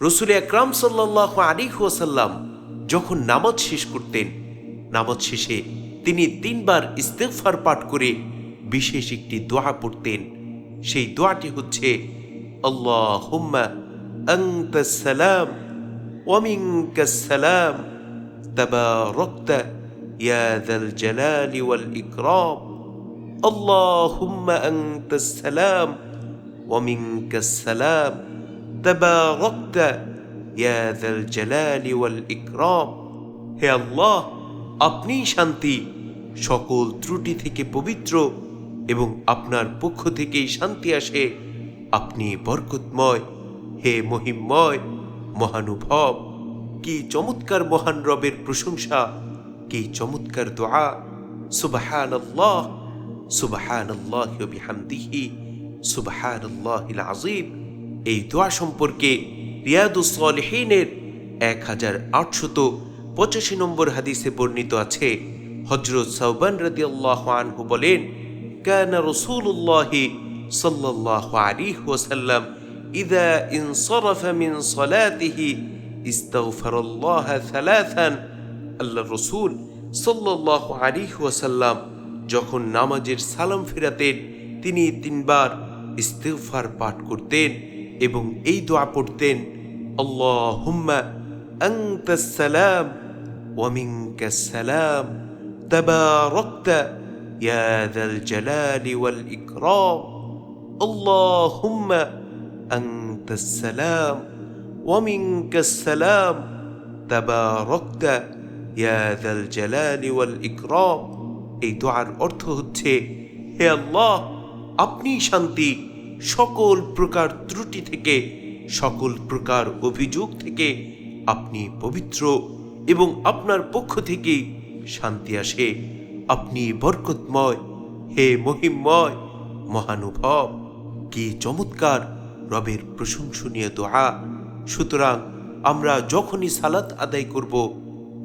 রসুল আকরাম সাল্লাহ আলী ওয়াসাল্লাম যখন নামাজ শেষ করতেন নামাজ শেষে তিনি তিনবার ইস্তেফার পাঠ করে বিশেষ একটি দোয়া পড়তেন সেই দোয়াটি হচ্ছে আল্লাহ হুম্মা সালাম ওয়ামিঙ্কাসালাম تباركت يا ذا الجلال والإكرام اللهم أنت السلام ومنك السلام তাবারাকত ইয়া যাল জালালি ওয়াল ইকরাম হে আল্লাহ আপনিই শান্তি। সকল ত্রুটি থেকে পবিত্র এবং আপনার পক্ষ থেকেই শান্তি আসে। আপনি বরকতময়। হে মহিমময়, মহানুভব, কি চমৎকার মহান রবের প্রশংসা, কি চমৎকার দোয়া। সুবাহান আল্লাহ সুবাহান আল্লাহ বিহামদিহি সুবাহান আল্লাহ আজিব এই দোয়া সম্পর্কে রিয়াদুসলহীনের এক হাজার আটশত পঁচাশি নম্বর হাদিসে বর্ণিত আছে। হজরত সৌবান রদি আনহু বলেন, কানা রসুল্লাহি সাল্লাহ আলী ওসাল্লাম ইদা ইনসরফ মিন সলাতিহি ইস্তাগফিরুল্লাহ সালাসান। الرسول রসুল الله عليه وسلم যখন নামাজের سلام فراتين তিনি তিনবার استغفار পাঠ করতেন। এবং এই দোয়া পড়তেন আল্লাহ হুম্মা সালাম ওয়ামিঙ্কাসালাম تباركت يا ذا الجلال والإكرام اللهم أنت السلام ومنك السلام تباركت يا ذا الجلال والإكرام এই দোয়ার অর্থ হচ্ছে হে আল্লাহ আপনি শান্তি সকল প্রকার ত্রুটি থেকে, সকল প্রকার অভিযোগ থেকে আপনি পবিত্র এবং আপনার পক্ষ থেকে শান্তি আসে। আপনি বরকতময়, হে মহিমময়, মহানুভব। কি চমৎকার রবের প্রশংসনীয় দোয়া সুতরাং আমরা যখনই সালাত আদায় করব,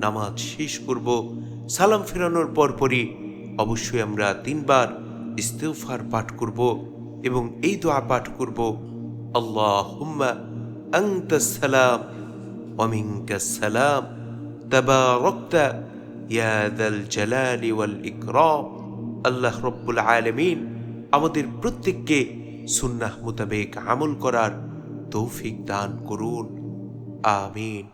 নামাজ শেষ করব, সালাম ফেরানোর পরপরই অবশ্যই আমরা তিনবার ইস্তেফার পাঠ করব। এবং এই দোয়া পাঠ করব আল্লাহ হুম্মা সালাম ওয়ামিঙ্কাসালাম তাবারাকতা ইয়া দাল জালালি ওয়াল ইকরাম। আল্লাহ রব্বুল আলামিন আমাদের প্রত্যেককে সুন্নাহ মোতাবেক আমল করার তৌফিক দান করুন। আমিন।